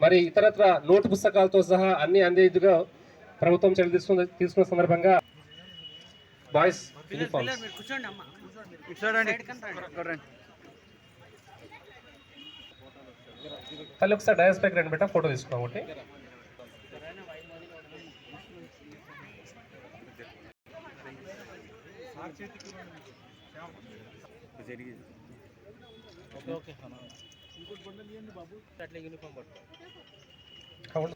మరి ఇతరత్ర నోటు పుస్తకాలతో సహా అన్ని అందేందుగా ప్రభుత్వం చర్యలు తీసుకున్న తీసుకున్న సందర్భంగా బాయ్స్ యూనిఫామ్స్. తల్లి ఒకసారి డయాస్ పైకి రండి బెట్ట ఫోటో తీసుకున్నాం ఒకటి. అవును.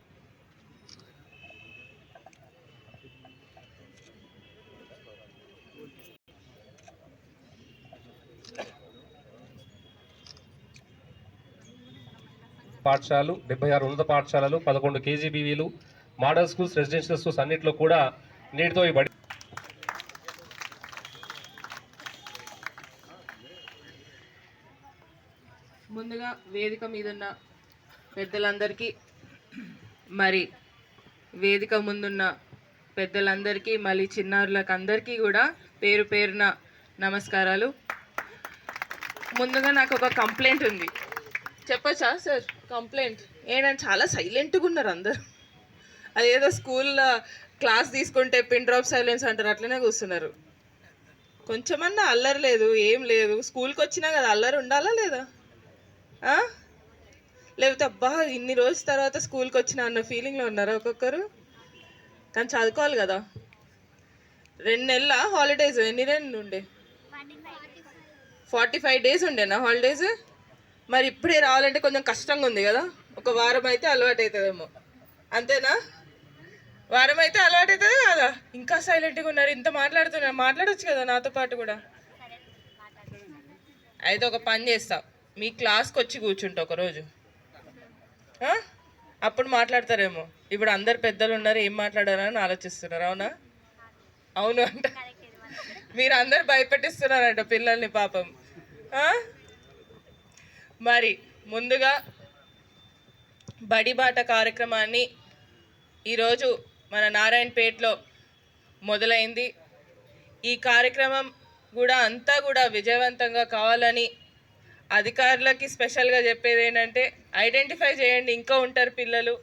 పాఠశాలలు డెబ్బై ఆరు ఉన్నత పాఠశాలలు పదకొండు కేజీబీవీలు మోడల్ స్కూల్స్ రెసిడెన్షియల్ స్కూల్స్ అన్నింటిలో కూడా నీటితో ఈ ముందుగా వేదిక మీద ఉన్న పెద్దలందరికీ మరి వేదిక ముందున్న పెద్దలందరికీ మళ్ళీ చిన్నారులకు అందరికీ కూడా పేరు పేరున నమస్కారాలు. ముందుగా నాకు ఒక కంప్లైంట్ ఉంది. చెప్పచ్చా సార్? కంప్లైంట్? ఏంటంటే చాలా సైలెంట్గా ఉన్నారు అందరు. అదేదో స్కూల్లో క్లాస్ తీసుకుంటే పిన్ డ్రాప్ సైలెన్స్ అంటారు అట్లనే కూర్చున్నారు. కొంచెమన్నా అల్లరి లేదు ఏం లేదు. స్కూల్కి వచ్చినా కదా అల్లరి ఉండాలా లేదా? లేకపోతే అబ్బా ఇన్ని రోజుల తర్వాత స్కూల్కి వచ్చిన అన్న ఫీలింగ్లో ఉన్నారా ఒక్కొక్కరు? కానీ చదువుకోవాలి కదా. రెండు నెలల హాలిడేస్ ఎన్ని రెండు ఉండే? ఫార్టీ ఫైవ్ డేస్ ఉండేనా హాలిడేస్ మరి ఇప్పుడే రావాలంటే కొంచెం కష్టంగా ఉంది కదా. ఒక వారం అయితే అలవాటు అవుతుందేమో అంతేనా? వారం అయితే అలవాటు అవుతుంది కదా? ఇంకా సైలెంట్గా ఉన్నారు ఇంత మాట్లాడుతున్నారు. మాట్లాడవచ్చు కదా నాతో పాటు కూడా. అయితే ఒక పని చేస్తా. మీ క్లాస్కి వచ్చి కూర్చుంటా ఒకరోజు అప్పుడు మాట్లాడతారేమో. ఇప్పుడు అందరు పెద్దలు ఉన్నారు ఏం మాట్లాడారని ఆలోచిస్తున్నారు అవునా? అవును అంట. మీరు అందరు భయపెట్టిస్తున్నారంట పిల్లల్ని పాపం. మరి ముందుగా బడిబాట కార్యక్రమాన్ని ఈరోజు మన నారాయణపేటలో మొదలైంది. ఈ కార్యక్రమం కూడా అంతా కూడా విజయవంతంగా కావాలని అధికారులకి స్పెషల్గా చెప్పేది ఏంటంటే ఐడెంటిఫై చేయండి ఇంకా ఉంటారు పిల్లలు.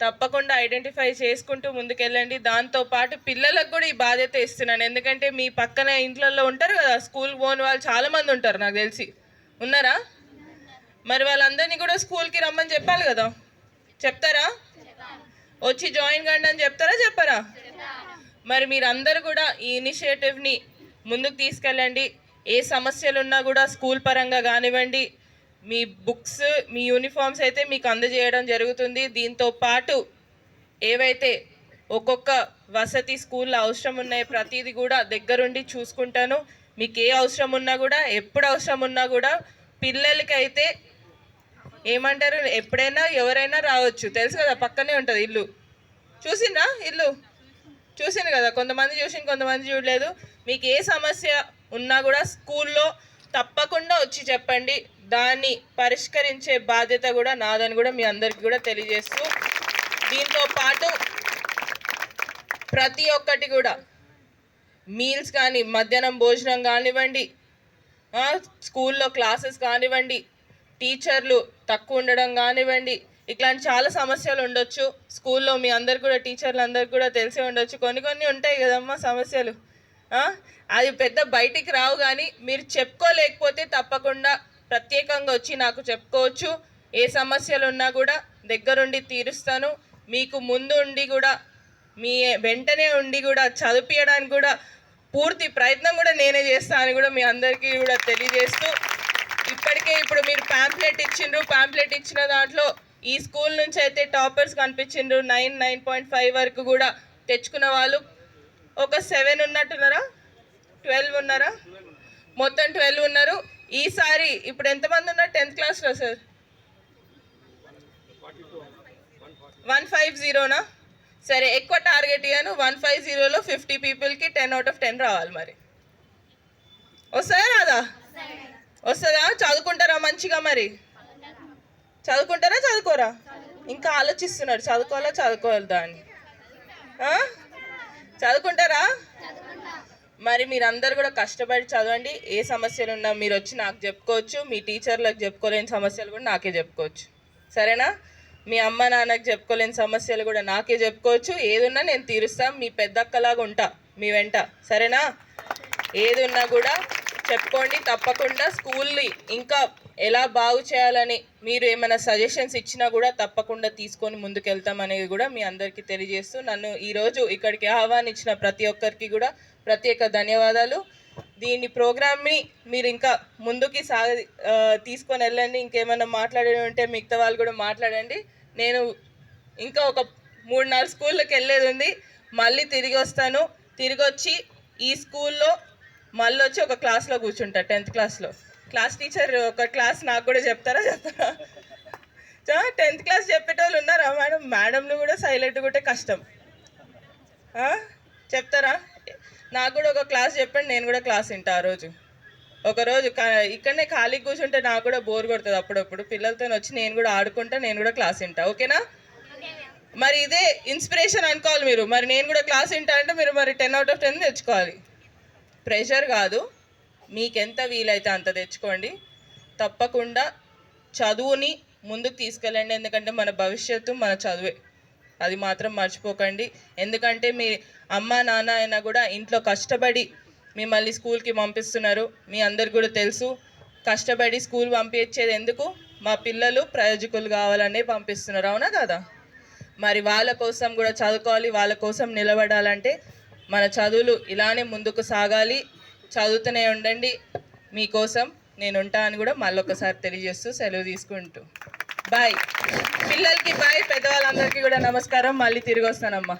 తప్పకుండా ఐడెంటిఫై చేసుకుంటూ ముందుకెళ్ళండి. దాంతోపాటు పిల్లలకు కూడా ఈ బాధ్యత ఇస్తున్నాను. ఎందుకంటే మీ పక్కన ఇంట్లలో ఉంటారు కదా స్కూల్ పోని వాళ్ళు చాలామంది ఉంటారు నాకు తెలిసి. ఉన్నారా? మరి వాళ్ళందరినీ కూడా స్కూల్కి రమ్మని చెప్పాలి కదా. చెప్తారా? వచ్చి జాయిన్ కండి అని చెప్తారా చెప్పరా? మరి మీరందరూ కూడా ఈ ఇనిషియేటివ్ని ముందుకు తీసుకెళ్ళండి. ఏ సమస్యలు ఉన్నా కూడా స్కూల్ పరంగా కానివ్వండి మీ బుక్స్ మీ యూనిఫామ్స్ అయితే మీకు అందజేయడం జరుగుతుంది. దీంతో పాటు ఏవైతే ఒక్కొక్క వసతి స్కూల్లో అవసరం ఉన్నాయో ప్రతిదీ కూడా దగ్గరుండి చూసుకుంటాను. మీకు ఏ అవసరం ఉన్నా కూడా ఎప్పుడు అవసరం ఉన్నా కూడా పిల్లలకైతే ఏమంటారు ఎప్పుడైనా ఎవరైనా రావచ్చు. తెలుసు కదా పక్కనే ఉంటుంది ఇల్లు. చూసిందా ఇల్లు? చూసింది కదా కొంతమంది చూసింది కొంతమంది చూడలేదు. మీకు ఏ సమస్య ఉన్నా కూడా స్కూల్లో తప్పకుండా వచ్చి చెప్పండి. దాన్ని పరిష్కరించే బాధ్యత కూడా నాదని కూడా మీ అందరికి కూడా తెలియజేస్తూ దీంతో పాటు ప్రతి ఒక్కటి కూడా మీల్స్ కానీ మధ్యాహ్నం భోజనం కానివ్వండి స్కూల్లో క్లాసెస్ కానివ్వండి టీచర్లు తక్కువ ఉండడం కానివ్వండి ఇట్లాంటి చాలా సమస్యలు ఉండొచ్చు. స్కూల్లో మీ అందరు కూడా టీచర్లు అందరికి కూడా తెలిసే ఉండొచ్చు. కొన్ని కొన్ని ఉంటాయి కదమ్మా సమస్యలు. అది పెద్ద బయటికి రావు కానీ మీరు చెప్పుకోలేకపోతే తప్పకుండా ప్రత్యేకంగా వచ్చి నాకు చెప్పుకోవచ్చు. ఏ సమస్యలు ఉన్నా కూడా దగ్గరుండి తీరుస్తాను. మీకు ముందు ఉండి కూడా మీ వెంటనే ఉండి కూడా చదివించడానికి కూడా పూర్తి ప్రయత్నం కూడా నేనే చేస్తాను అని కూడా మీ అందరికీ కూడా తెలియజేస్తూ ఇప్పటికే ఇప్పుడు మీరు ప్యాంప్లెట్ ఇచ్చిండ్రు. ప్యాంప్లెట్ ఇచ్చిన దాంట్లో ఈ స్కూల్ నుంచి అయితే టాపర్స్ కనిపించిండ్రు. నైన్ నైన్ పాయింట్ ఫైవ్ వరకు కూడా తెచ్చుకున్న వాళ్ళు ఒక సెవెన్ ఉన్నట్టున్నారా? ట్వెల్వ్ ఉన్నారా? మొత్తం ట్వెల్వ్ ఉన్నారు. ఈసారి ఇప్పుడు ఎంతమంది ఉన్నారు టెన్త్ క్లాస్లో సార్? One five జీరోనా? సరే ఎక్కువ టార్గెట్ ఇయ్యాను. వన్ ఫైవ్ జీరోలో ఫిఫ్టీ పీపుల్కి టెన్ అవుట్ ఆఫ్ టెన్ రావాలి మరి. వస్తుందా రాదా? వస్తుందా చదువుకుంటారా మంచిగా మరి? చదువుకుంటారా చదువుకోరా? ఇంకా ఆలోచిస్తున్నారు. చదువుకోవాలా చదువుకోవద్దా అని. ఆ? చదువుకుంటారా? మరి మీరందరూ కూడా కష్టపడి చదవండి. ఏ సమస్యలు ఉన్నా మీరు వచ్చి నాకు చెప్పుకోవచ్చు. మీ టీచర్లకు చెప్పుకోలేని సమస్యలు కూడా నాకే చెప్పుకోవచ్చు. సరేనా? మీ అమ్మ నాన్నకి చెప్పుకోలేని సమస్యలు కూడా నాకే చెప్పుకోవచ్చు. ఏదున్నా నేను తీరుస్తాం. మీ పెద్దక్కలాగా ఉంటా. మీ వెంట. సరేనా? ఏది ఉన్నా కూడా చెప్పుకోండి. తప్పకుండా స్కూల్ని ఇంకా ఎలా బాగు చేయాలని మీరు ఏమైనా సజెషన్స్ ఇచ్చినా కూడా తప్పకుండా తీసుకొని ముందుకెళ్తామనేది కూడా మీ అందరికీ తెలియజేస్తూ నన్ను ఈరోజు ఇక్కడికి ఆహ్వానించిన ప్రతి ఒక్కరికి కూడా ప్రత్యేక ధన్యవాదాలు. దీని ప్రోగ్రామ్ని మీరు ఇంకా ముందుకి సాగ తీసుకొని వెళ్ళండి. ఇంకేమైనా మాట్లాడడం ఉంటే మిగతా వాళ్ళు కూడా మాట్లాడండి. నేను ఇంకా ఒక మూడు నాలుగు స్కూళ్ళకి వెళ్ళేది ఉంది. మళ్ళీ తిరిగి వస్తాను. తిరిగి వచ్చి ఈ స్కూల్లో మళ్ళీ వచ్చి ఒక క్లాస్లో కూర్చుంటా టెన్త్ క్లాస్లో క్లాస్ టీచర్ ఒక క్లాస్ నాకు కూడా చెప్తారా? చెప్తారా? టెన్త్ క్లాస్ చెప్పేటోళ్ళు ఉన్నారా? మేడం మేడంలు కూడా సైలెంట్గా కూడా కష్టం. చెప్తారా? నాకు కూడా ఒక క్లాస్ చెప్పండి నేను కూడా క్లాస్ వింటా ఆ రోజు. ఒకరోజు కా- ఇక్కడనే ఖాళీ కూర్చుంటే నాకు కూడా బోర్ కొడుతుంది అప్పుడప్పుడు. పిల్లలతో వచ్చి నేను కూడా ఆడుకుంటా నేను కూడా క్లాస్ వింటా. ఓకేనా? మరి ఇదే ఇన్స్పిరేషన్ అనుకోవాలి మీరు. మరి నేను కూడా క్లాస్ వింటా అంటే మీరు మరి టెన్ అవుట్ ఆఫ్ టెన్ తెచ్చుకోవాలి. ప్రెషర్ కాదు. మీకు ఎంత వీలైతే అంత తెచ్చుకోండి. తప్పకుండా చదువుని ముందుకు తీసుకెళ్ళండి. ఎందుకంటే మన భవిష్యత్తు మన చదువే. అది మాత్రం మర్చిపోకండి. ఎందుకంటే మీ అమ్మ నాన్న అయినా కూడా ఇంట్లో కష్టపడి మిమ్మల్ని స్కూల్కి పంపిస్తున్నారు. మీ అందరికి కూడా తెలుసు. కష్టపడి స్కూల్ పంపించేది ఎందుకు? మా పిల్లలు ప్రయోజకులు కావాలనే పంపిస్తున్నారు. అవునా కదా? మరి వాళ్ళ కోసం కూడా చదువుకోవాలి. వాళ్ళ కోసం నిలబడాలంటే మన చదువులు ఇలానే ముందుకు సాగాలి. చదువుతూనే ఉండండి. మీకోసం నేను ఉంటా అని కూడా మళ్ళొకసారి తెలియజేస్తూ సెలవు తీసుకుంటూ. బాయ్. పిల్లలకి బాయ్ పెద్దవాళ్ళందరికీ కూడా నమస్కారం. మళ్ళీ తిరిగి వస్తానమ్మా.